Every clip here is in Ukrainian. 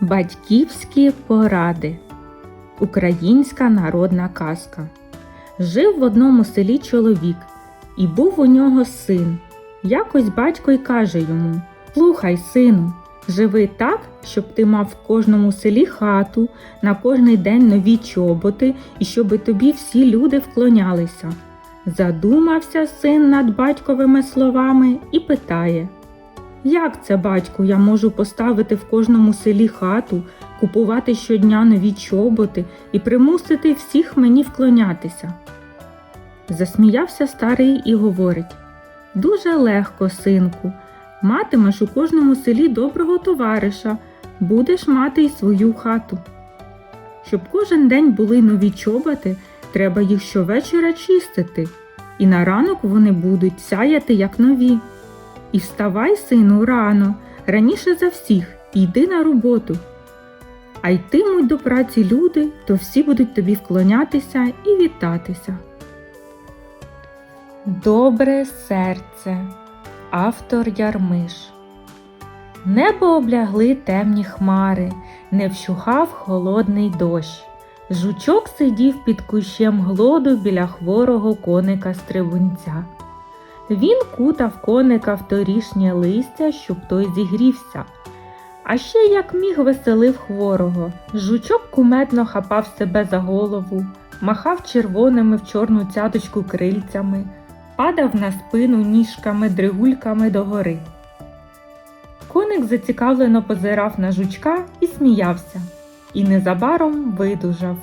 Батьківські поради. Українська народна казка. Жив в одному селі чоловік, і був у нього син. Якось батько й каже йому: Слухай, сину, живи так, щоб ти мав в кожному селі хату, на кожний день нові чоботи, і щоби тобі всі люди вклонялися. Задумався син над батьковими словами і питає. Як це, батьку, я можу поставити в кожному селі хату, купувати щодня нові чоботи і примусити всіх мені вклонятися? Засміявся старий і говорить Дуже легко, синку, матимеш у кожному селі доброго товариша, будеш мати й свою хату. Щоб кожен день були нові чоботи, треба їх щовечора чистити, і на ранок вони будуть сяяти як нові. І вставай, сину, рано, раніше за всіх, і йди на роботу. А йтимуть до праці люди, то всі будуть тобі вклонятися і вітатися. Добре серце. Автор Ярмиш. Небо облягли темні хмари, не вщухав холодний дощ. Жучок сидів під кущем глоду біля хворого коника стрибунця. Він кутав коника в торішнє листя, щоб той зігрівся. А ще як міг веселив хворого. Жучок кумедно хапав себе за голову, махав червоними в чорну цяточку крильцями, падав на спину ніжками, дригульками догори. Коник зацікавлено позирав на жучка і сміявся, і незабаром видужав.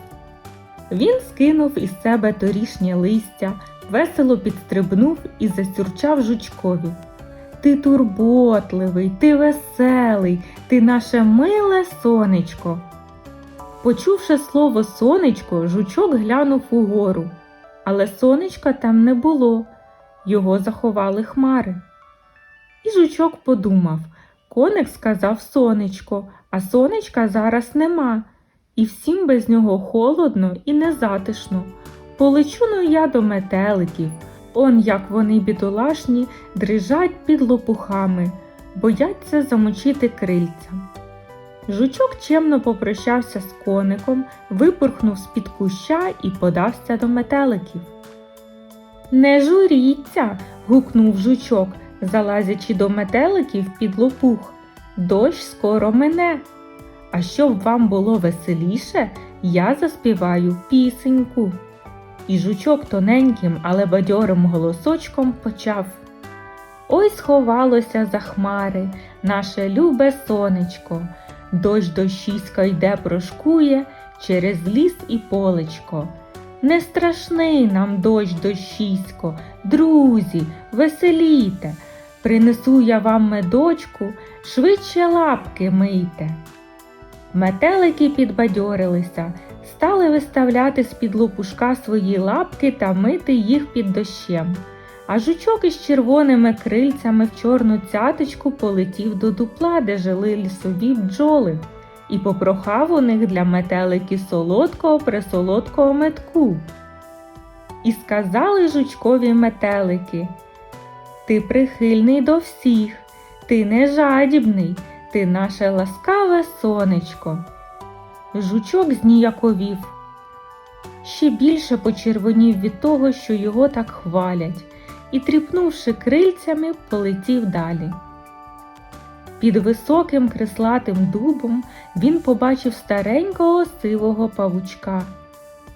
Він скинув із себе торішнє листя, весело підстрибнув і засюрчав жучкові. Ти турботливий, ти веселий, ти наше миле сонечко. Почувши слово сонечко, жучок глянув угору, але сонечка там не було, його заховали хмари. І жучок подумав коник сказав сонечко, а сонечка зараз нема, і всім без нього холодно і незатишно. Полечу ну я до метеликів. Он як вони бідолашні дрижать під лопухами, бояться замочити крильця. Жучок чемно попрощався з коником, випорхнув з-під куща і подався до метеликів. Не журіться. гукнув жучок, залазячи до метеликів під лопух. Дощ скоро мине. А щоб вам було веселіше, я заспіваю пісеньку. І жучок тоненьким, але бадьорим голосочком почав. Ой сховалося за хмари, наше любе сонечко, дощ дощиська йде прошкує через ліс і полечко. Не страшний нам дощ дощисько, друзі, веселіте, принесу я вам медочку, швидше лапки мийте. Метелики підбадьорилися, стали виставляти з-під лопушка свої лапки та мити їх під дощем. А жучок із червоними крильцями в чорну цяточку полетів до дупла, де жили лісові бджоли, і попрохав у них для метелики солодкого присолодкого метку. І сказали жучкові метелики Ти прихильний до всіх, ти не жадібний, ти наше ласкаве сонечко. Жучок зніяковів. Ще більше почервонів від того, що його так хвалять, і, тріпнувши крильцями, полетів далі. Під високим крислатим дубом він побачив старенького сивого павучка.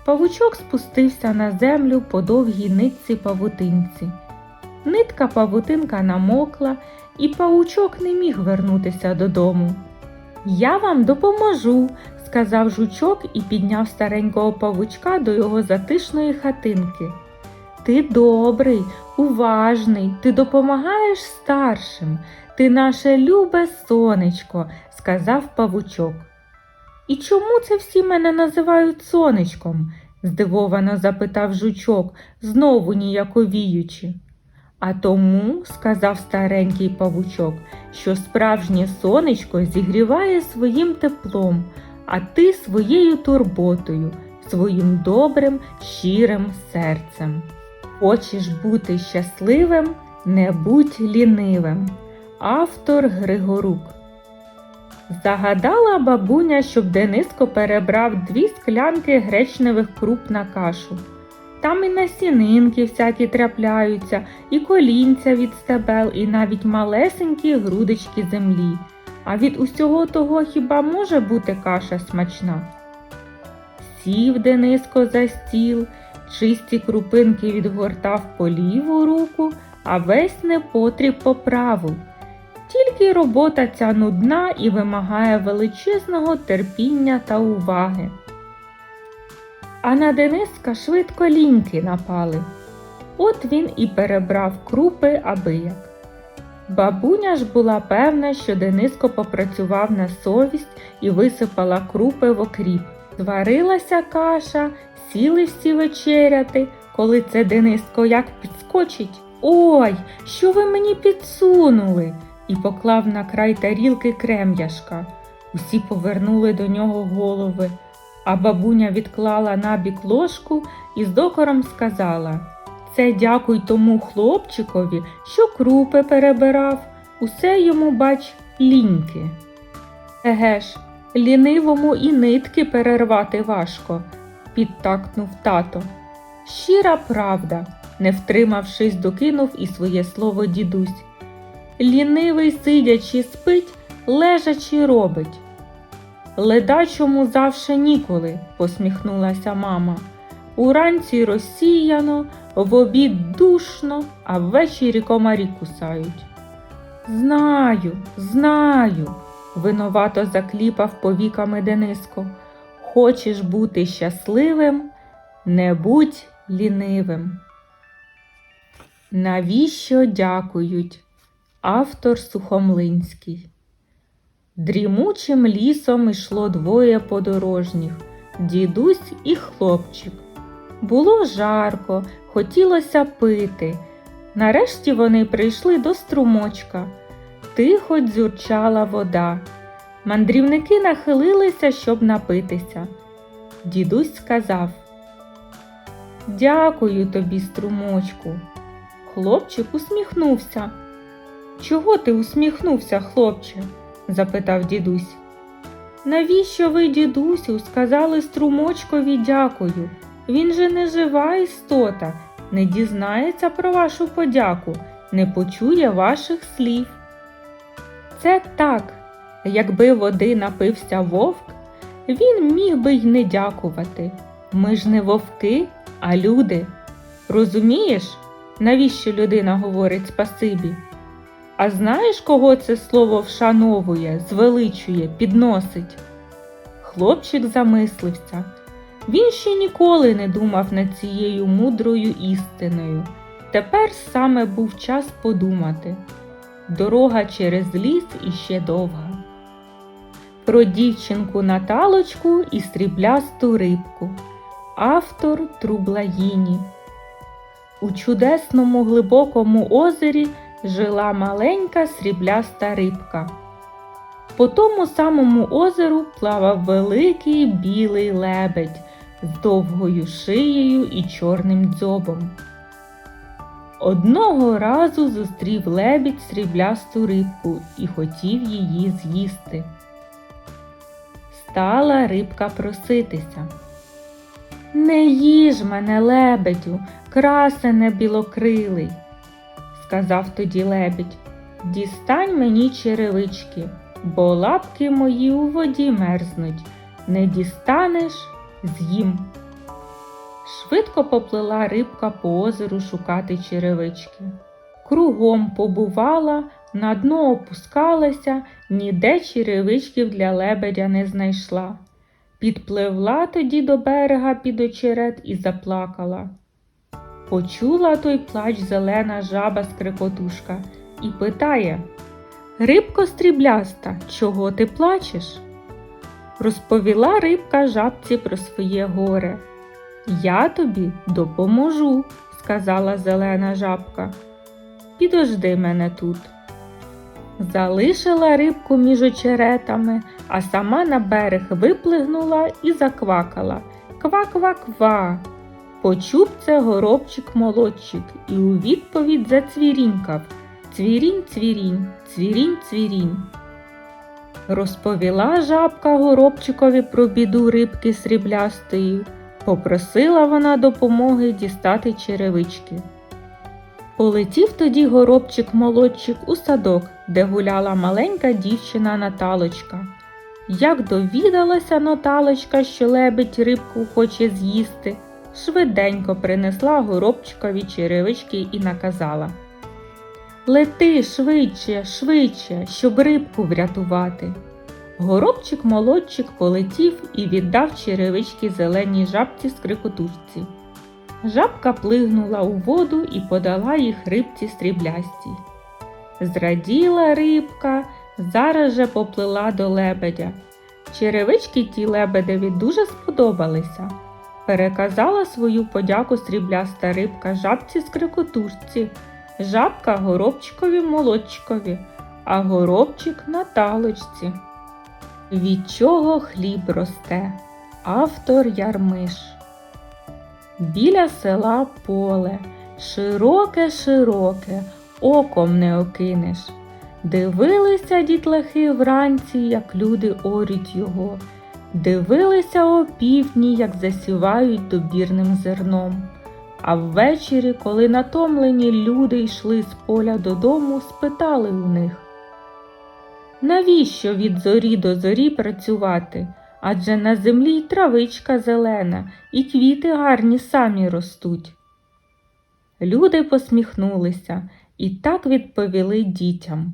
Павучок спустився на землю по довгій нитці павутинці. Нитка павутинка намокла, і павучок не міг вернутися додому. Я вам допоможу, сказав жучок і підняв старенького павучка до його затишної хатинки. Ти добрий, уважний, ти допомагаєш старшим, ти наше любе сонечко, сказав павучок. І чому це всі мене називають сонечком? здивовано запитав жучок, знову ніяковіючи. А тому, сказав старенький павучок, що справжнє сонечко зігріває своїм теплом, а ти своєю турботою, своїм добрим, щирим серцем. Хочеш бути щасливим, не будь лінивим. Автор Григорук Загадала бабуня, щоб Дениско перебрав дві склянки гречневих круп на кашу. Там і насінинки всякі трапляються, і колінця від стебел, і навіть малесенькі грудочки землі. А від усього того хіба може бути каша смачна? Сів Дениско за стіл, чисті крупинки відгортав по ліву руку, а весь непотріб по праву. Тільки робота ця нудна і вимагає величезного терпіння та уваги. А на Дениска швидко ліньки напали. От він і перебрав крупи абияк. Бабуня ж була певна, що Дениско попрацював на совість і висипала крупи в окріп. Зварилася каша, сіли всі вечеряти, коли це Дениско як підскочить. Ой, що ви мені підсунули? і поклав на край тарілки крем'яшка. Усі повернули до нього голови, а бабуня відклала набік ложку і з докором сказала Це дякуй тому хлопчикові, що крупи перебирав, усе йому, бач, ліньки. Еге ж, лінивому і нитки перервати важко, підтакнув тато. Щира правда, не втримавшись, докинув і своє слово дідусь. Лінивий сидячи спить, лежачи робить. Ледачому завше ніколи, посміхнулася мама. Уранці розсіяно, в обід душно, а ввечері комарі кусають. Знаю, знаю, винувато закліпав повіками Дениско. Хочеш бути щасливим, не будь лінивим. Навіщо дякують? Автор Сухомлинський. Дрімучим лісом ішло двоє подорожніх дідусь і хлопчик. Було жарко, хотілося пити. Нарешті вони прийшли до струмочка. Тихо дзюрчала вода. Мандрівники нахилилися, щоб напитися. Дідусь сказав Дякую тобі, струмочку. Хлопчик усміхнувся. Чого ти усміхнувся, хлопче? запитав дідусь. Навіщо ви, дідусю, сказали струмочкові дякую? Він же не жива істота, не дізнається про вашу подяку, не почує ваших слів. Це так, якби води напився вовк, він міг би й не дякувати. Ми ж не вовки, а люди. Розумієш, навіщо людина говорить спасибі? А знаєш, кого це слово вшановує, звеличує, підносить? Хлопчик замислився. Він ще ніколи не думав над цією мудрою істиною. Тепер саме був час подумати. Дорога через ліс іще довга. Про дівчинку Наталочку і сріблясту рибку. Автор Трублаїні. У чудесному глибокому озері жила маленька срібляста рибка. По тому самому озеру плавав великий білий лебедь з довгою шиєю і чорним дзьобом. Одного разу зустрів лебідь сріблясту рибку і хотів її з'їсти. Стала рибка проситися. Не їж мене, лебедю, красене білокрилий сказав тоді лебідь, дістань мені черевички, бо лапки мої у воді мерзнуть. Не дістанеш з'їм. Швидко поплила рибка по озеру шукати черевички. Кругом побувала, на дно опускалася, ніде черевичків для лебедя не знайшла. Підпливла тоді до берега під очерет і заплакала. Почула той плач зелена жаба скрикотушка і питає Рибко стрібляста, чого ти плачеш? Розповіла рибка жабці про своє горе. Я тобі допоможу, сказала зелена жабка. Підожди мене тут. Залишила рибку між очеретами, а сама на берег виплигнула і заквакала Ква-ква-ква. Почув це горобчик молодчик і у відповідь зацвірінькав Цвірінь, цвірінь, цвірінь, цвірінь. Розповіла жабка горобчикові про біду рибки сріблястої. Попросила вона допомоги дістати черевички. Полетів тоді горобчик молодчик у садок, де гуляла маленька дівчина Наталочка. Як довідалася Наталочка, що лебедь рибку хоче з'їсти, швиденько принесла горобчикові черевички і наказала Лети швидше, швидше, щоб рибку врятувати. Горобчик молодчик полетів і віддав черевички зеленій жабці скрикотушці. Жабка плигнула у воду і подала їх рибці сріблястій. Зраділа рибка, зараз же поплила до лебедя. Черевички ті лебедеві дуже сподобалися. Переказала свою подяку срібляста рибка жабці скрикотушці, жабка горобчикові молодчикові, а горобчик Наталочці. Від чого хліб росте? Автор Ярмиш. Біля села поле, широке, широке, оком не окинеш. Дивилися дітлахи вранці, як люди орють його, дивилися опівдні, як засівають добірним зерном. А ввечері, коли натомлені люди йшли з поля додому, спитали у них Навіщо від зорі до зорі працювати? Адже на землі й травичка зелена, і квіти гарні самі ростуть. Люди посміхнулися і так відповіли дітям.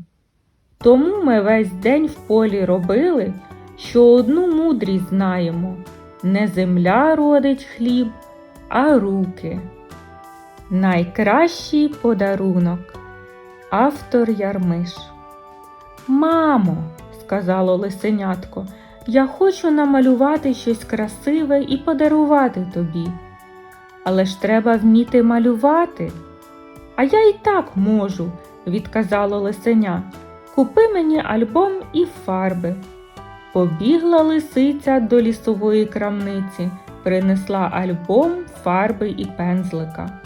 Тому ми весь день в полі робили, що одну мудрість знаємо не земля родить хліб, а руки. Найкращий подарунок. Автор Ярмиш. Мамо, сказало лисенятко, я хочу намалювати щось красиве і подарувати тобі. Але ж треба вміти малювати. А я і так можу, відказало лисеня. Купи мені альбом і фарби. Побігла лисиця до лісової крамниці, принесла альбом, фарби і пензлика.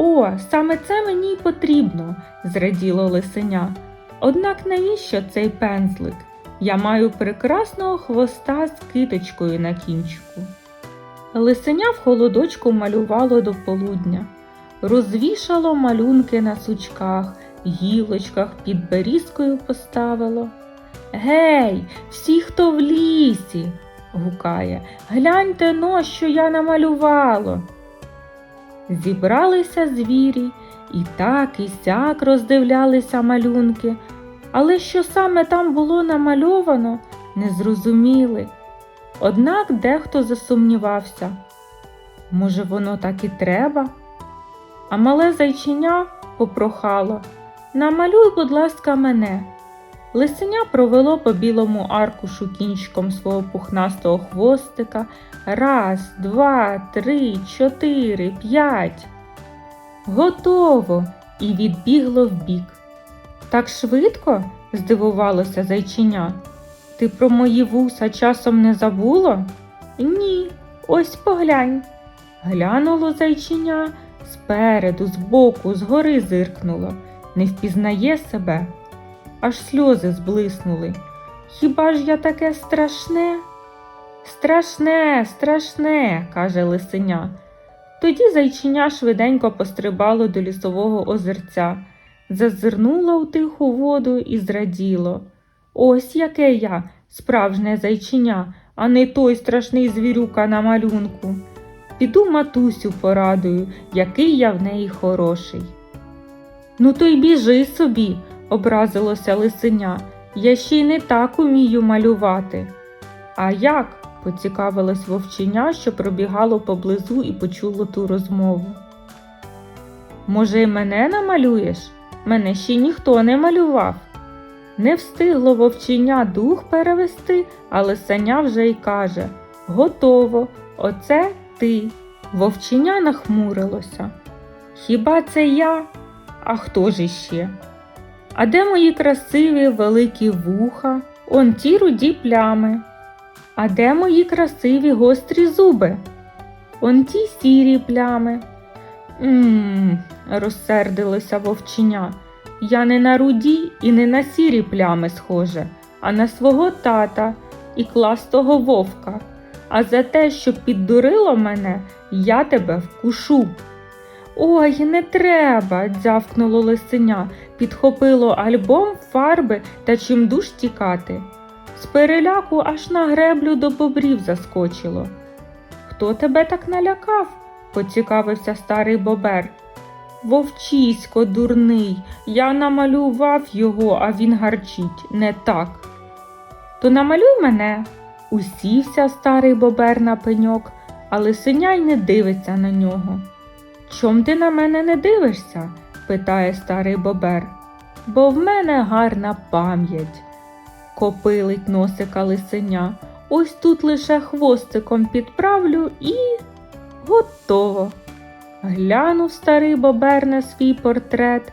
О, саме це мені й потрібно, зраділо лисеня. Однак навіщо цей пензлик? Я маю прекрасного хвоста з киточкою на кінчику. Лисеня в холодочку малювало до полудня, розвішало малюнки на сучках, гілочках під берізкою поставило. Гей, всі, хто в лісі, гукає, гляньте но, що я намалювало. Зібралися звірі і так і сяк роздивлялися малюнки, але що саме там було намальовано, не зрозуміли. Однак дехто засумнівався. Може, воно так і треба? А мале зайчиня попрохало Намалюй, будь ласка, мене. Лисеня провело по білому аркушу кінчиком свого пухнастого хвостика раз, два, три, чотири, п'ять. Готово! І відбігло вбік. Так швидко? здивувалося зайчиня. Ти про мої вуса часом не забула? Ні, ось поглянь. Глянуло зайчиня спереду, збоку, згори зиркнуло, не впізнає себе. Аж сльози зблиснули. Хіба ж я таке страшне? Страшне, страшне, каже лисеня. Тоді зайчиня швиденько пострибало до лісового озерця, зазирнуло в тиху воду і зраділо. Ось яке я, справжнє зайчиня, а не той страшний звірюка на малюнку. Піду матусю порадую, який я в неї хороший. Ну, то й біжи собі, образилося лисеня. Я ще й не так умію малювати. А як? поцікавилось вовченя, що пробігало поблизу і почуло ту розмову. Може, й мене намалюєш? Мене ще ніхто не малював. Не встигло вовченя дух перевести, а лисеня вже й каже Готово, оце ти. Вовченя нахмурилося. Хіба це я? А хто ж іще? А де мої красиві великі вуха, он ті руді плями? А де мої красиві гострі зуби? Он ті сірі плями. Мм, розсердилося вовченя. Я не на руді і не на сірі плями схоже, а на свого тата і кластого вовка. А за те, що піддурило мене, я тебе вкушу. Ой, не треба, дзявкнуло лисеня, підхопило альбом, фарби та чимдуж тікати. З переляку аж на греблю до бобрів заскочило. Хто тебе так налякав? поцікавився старий бобер. Вовчисько дурний, я намалював його, а він гарчить, не так. То намалюй мене. Усівся старий бобер на пеньок, а лисеня й не дивиться на нього. Чом ти на мене не дивишся? питає старий бобер. Бо в мене гарна пам'ять. Копилить носика лисеня. Ось тут лише хвостиком підправлю і готово. Глянув старий бобер на свій портрет,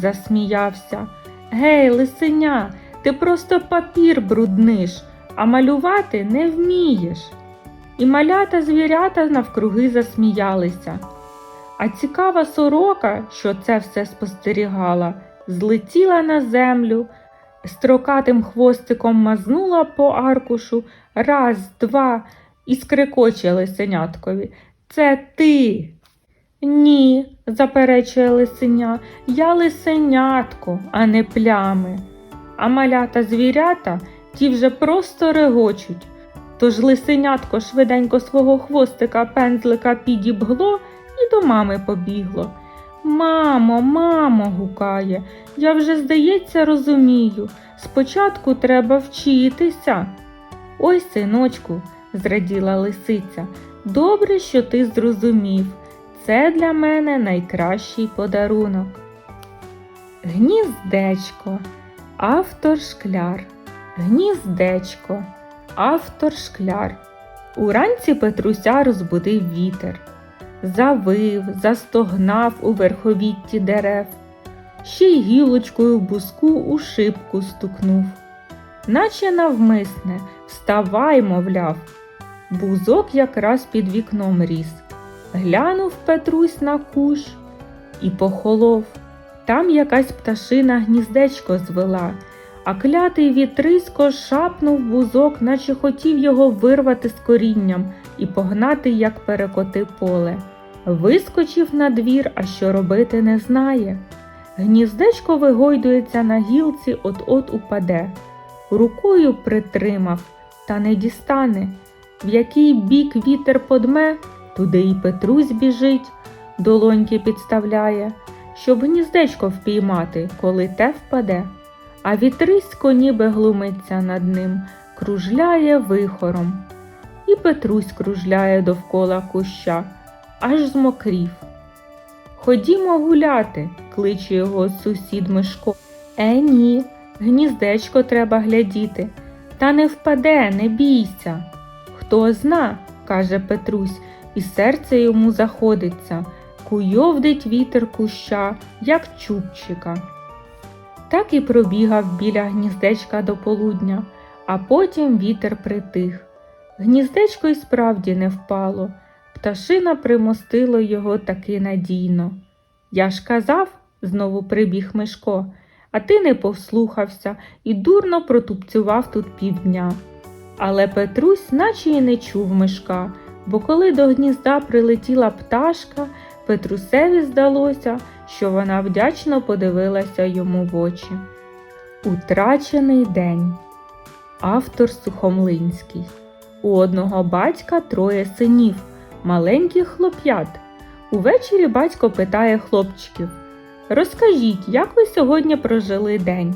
засміявся. Гей, лисеня, ти просто папір брудниш, а малювати не вмієш. І малята звірята навкруги засміялися. А цікава сорока, що це все спостерігала, злетіла на землю, строкатим хвостиком мазнула по аркушу раз, два і скрикоче лисеняткові. Це ти. Ні, заперечує лисеня, я лисенятко, а не плями. А малята звірята ті вже просто регочуть. Тож лисенятко швиденько свого хвостика пензлика підібгло і до мами побігло. Мамо, мамо, гукає, я вже, здається, розумію. Спочатку треба вчитися. Ой, синочку, зраділа лисиця, добре, що ти зрозумів. Це для мене найкращий подарунок. Гніздечко, автор шкляр. Гніздечко, автор шкляр. Уранці Петруся розбудив вітер, завив, застогнав у верховітті дерев, ще й гілочкою в буску у шибку стукнув. Наче навмисне, вставай, мовляв. Бузок якраз під вікном ріс. Глянув Петрусь на кущ і похолов. Там якась пташина гніздечко звела, а клятий вітрисько шапнув бузок, наче хотів його вирвати з корінням і погнати, як перекоти поле. Вискочив на двір, а що робити не знає. Гніздечко вигойдується на гілці, от-от упаде. Рукою притримав, та не дістане. В який бік вітер подме, туди й Петрусь біжить, долоньки підставляє, щоб гніздечко впіймати, коли те впаде. А вітрисько ніби глумиться над ним, кружляє вихором. І Петрусь кружляє довкола куща, аж змокрів. Ходімо гуляти, кличе його сусід Мишко. Е, ні, гніздечко треба глядіти. Та не впаде, не бійся. Хто зна, каже Петрусь, і серце йому заходиться, куйовдить вітер куща, як чубчика. Так і пробігав біля гніздечка до полудня, а потім вітер притих. Гніздечко й справді не впало, пташина примостило його таки надійно. Я ж казав, знову прибіг Мишко, а ти не послухався і дурно протупцював тут півдня. Але Петрусь наче й не чув Мишка, бо коли до гнізда прилетіла пташка, Петрусеві здалося, що вона вдячно подивилася йому в очі. Утрачений день. Автор Сухомлинський. У одного батька троє синів, маленьких хлоп'ят. Увечері батько питає хлопчиків Розкажіть, як ви сьогодні прожили день?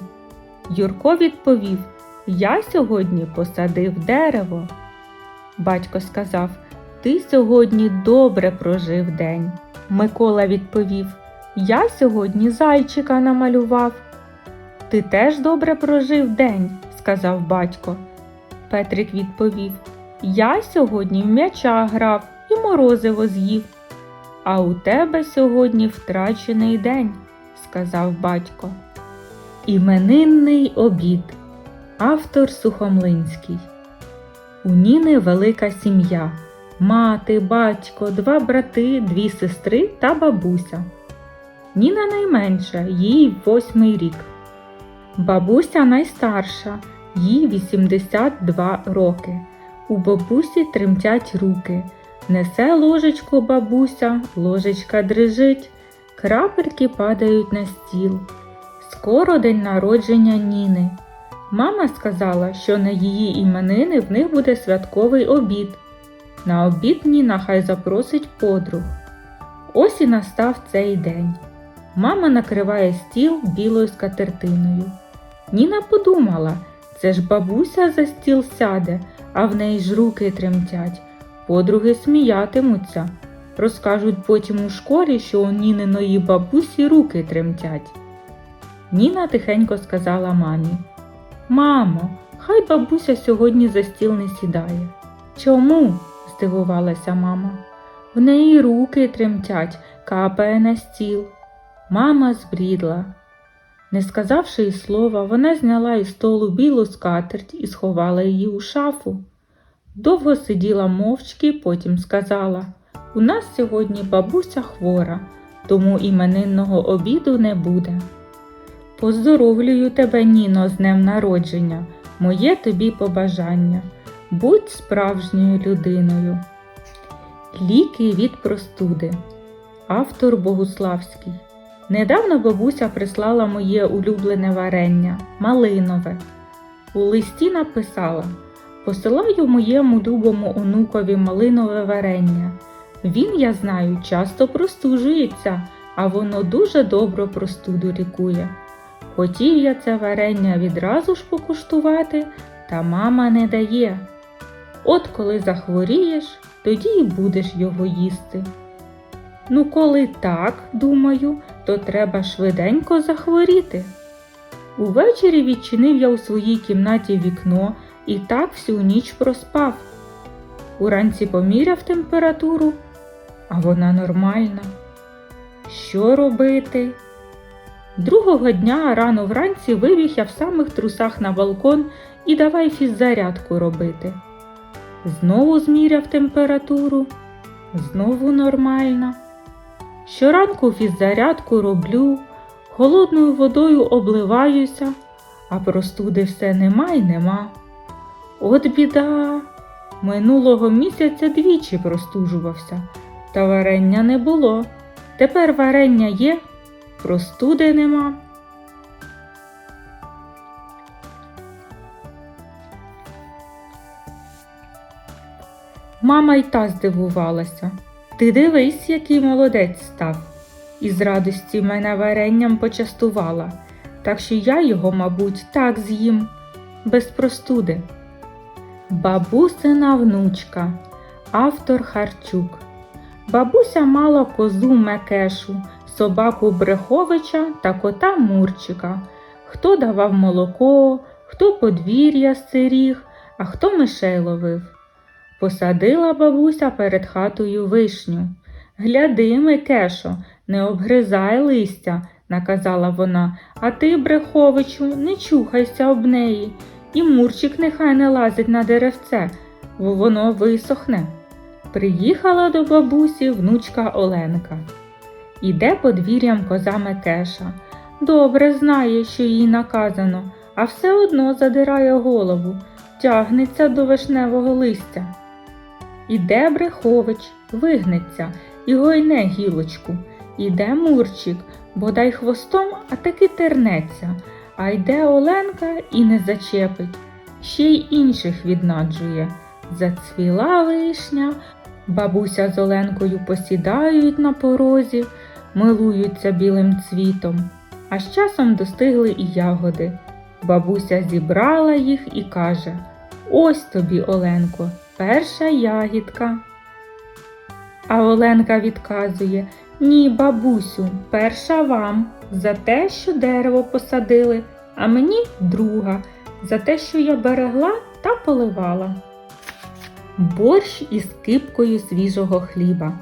Юрко відповів Я сьогодні посадив дерево. Батько сказав Ти сьогодні добре прожив день. Микола відповів Я сьогодні зайчика намалював. Ти теж добре прожив день, сказав батько. Петрик відповів Я сьогодні в м'яча грав і морозиво з'їв. А у тебе сьогодні втрачений день, сказав батько. Іменинний обід. Автор Сухомлинський. У Ніни велика сім'я. Мати, батько, два брати, дві сестри та бабуся. Ніна найменша, їй восьмий рік. Бабуся найстарша, Їй 82 роки. У бабусі тремтять руки. Несе ложечку бабуся, ложечка дрижить, крапельки падають на стіл. Скоро день народження Ніни. Мама сказала, що на її іменини в них буде святковий обід. На обід Ніна хай запросить подруг. Ось і настав цей день. Мама накриває стіл білою скатертиною. Ніна подумала, це ж бабуся за стіл сяде, а в неї ж руки тремтять. Подруги сміятимуться. Розкажуть потім у школі, що у Ніниної бабусі руки тремтять. Ніна тихенько сказала мамі: Мамо, хай бабуся сьогодні за стіл не сідає. Чому? здивувалася мама. В неї руки тремтять, капає на стіл. Мама збрідла. Не сказавши й слова, вона зняла із столу білу скатерть і сховала її у шафу. Довго сиділа мовчки, потім сказала У нас сьогодні бабуся хвора, тому іменинного обіду не буде. Поздоровлюю тебе, Ніно, з днем народження, моє тобі побажання. Будь справжньою людиною. Ліки від простуди. Автор Богуславський. Недавно бабуся прислала моє улюблене варення малинове. У листі написала Посилаю моєму любому онукові малинове варення. Він, я знаю, часто простужується, а воно дуже добре простуду лікує. Хотів я це варення відразу ж покуштувати, та мама не дає. От коли захворієш, тоді й будеш його їсти. Ну, коли так, думаю, то треба швиденько захворіти. Увечері відчинив я у своїй кімнаті вікно і так всю ніч проспав. Уранці поміряв температуру, а вона нормальна. Що робити? Другого дня рано вранці вибіг я в самих трусах на балкон і давай фіззарядку робити. Знову зміряв температуру, знову нормальна. Щоранку фіззарядку роблю, холодною водою обливаюся, а простуди все нема й нема. От біда. Минулого місяця двічі простужувався, та варення не було. Тепер варення є, простуди нема. Мама й та здивувалася. Ти дивись, який молодець став. І з радості мене варенням почастувала, так що я його, мабуть, так з'їм, без простуди. Бабусина внучка, автор Харчук. Бабуся мала козу Мекешу, собаку Бреховича та кота Мурчика. Хто давав молоко, хто подвір'я сиріг, а хто мишей ловив. Посадила бабуся перед хатою вишню. Гляди, Микешо, не обгризай листя, наказала вона, а ти, Бреховичу, не чухайся об неї. І Мурчик нехай не лазить на деревце, бо воно висохне. Приїхала до бабусі внучка Оленка. Іде подвір'ям коза Мекеша. Добре знає, що їй наказано, а все одно задирає голову, тягнеться до вишневого листя. Іде Брехович, вигнеться і гойне гілочку. Іде Мурчик, бодай хвостом, а таки тернеться, а йде Оленка і не зачепить, ще й інших віднаджує. Зацвіла вишня, бабуся з Оленкою посідають на порозі, милуються білим цвітом, а з часом достигли і ягоди. Бабуся зібрала їх і каже Ось тобі, Оленко, перша ягідка. А Оленка відказує Ні, бабусю, перша вам за те, що дерево посадили, а мені друга за те, що я берегла та поливала. Борщ із кипкою свіжого хліба.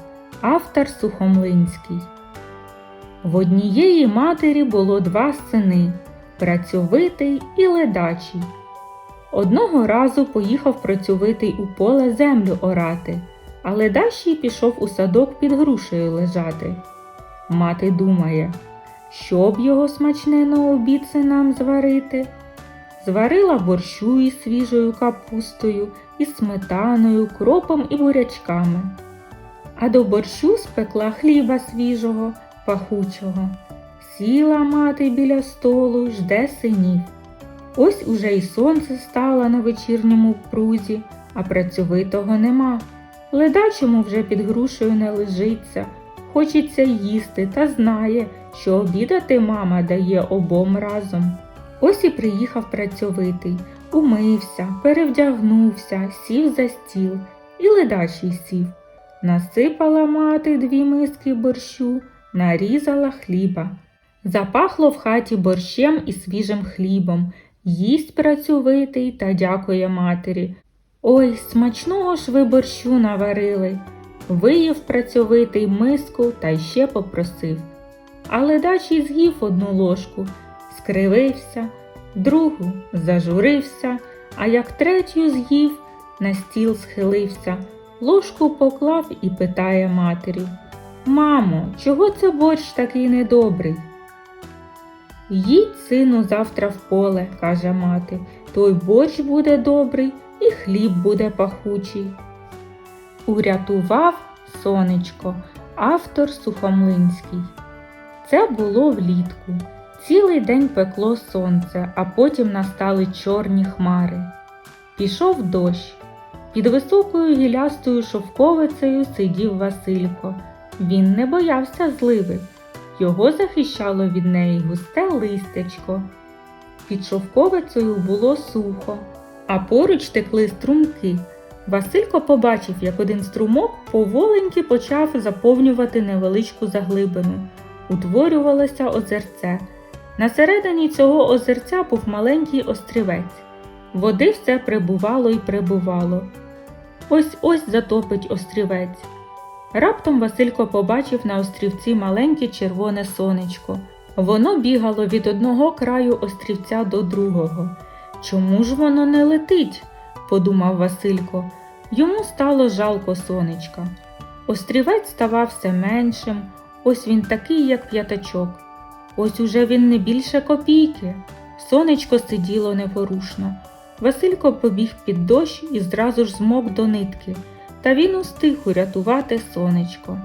Автор Сухомлинський. В однієї матері було два сини працьовитий і ледачий. Одного разу поїхав працьовитий у поле землю орати, а ледащий пішов у садок під грушею лежати. Мати думає, що б його смачне на обід синам зварити. зварила борщу із свіжою капустою, із сметаною, кропом і бурячками. А до борщу спекла хліба свіжого, пахучого. Сіла мати біля столу, жде синів. Ось уже й сонце стало на вечірньому прузі, а працьовитого нема. Ледачому вже під грушею не лежиться, хочеться їсти та знає, що обідати мама дає обом разом. Ось і приїхав працьовитий, умився, перевдягнувся, сів за стіл і ледачий сів. Насипала мати дві миски борщу, нарізала хліба. Запахло в хаті борщем і свіжим хлібом. Їсть працьовитий та дякує матері. Ой, смачного ж ви борщу наварили. Виїв працьовитий миску та ще попросив. Але дачі з'їв одну ложку, скривився, другу зажурився, а як третю з'їв, на стіл схилився, ложку поклав і питає матері. Мамо, чого це борщ такий недобрий? Їдь, сину, завтра в поле, каже мати, той борщ буде добрий і хліб буде пахучий. Урятував сонечко, автор Сухомлинський. Це було влітку. Цілий день пекло сонце, а потім настали чорні хмари. Пішов дощ. Під високою гілястою шовковицею сидів Василько. Він не боявся зливи. Його захищало від неї густе листечко. Під шовковицею було сухо, а поруч текли струмки. Василько побачив, як один струмок поволеньки почав заповнювати невеличку заглибину. Утворювалося озерце. На середині цього озерця був маленький острівець. Води все прибувало і прибувало. Ось ось затопить острівець. Раптом Василько побачив на острівці маленьке червоне сонечко. Воно бігало від одного краю острівця до другого. Чому ж воно не летить? подумав Василько. Йому стало жалко сонечка. Острівець ставав все меншим, ось він такий, як п'ятачок. Ось уже він не більше копійки. Сонечко сиділо непорушно. Василько побіг під дощ і зразу ж змок до нитки, та він устиг урятувати сонечко.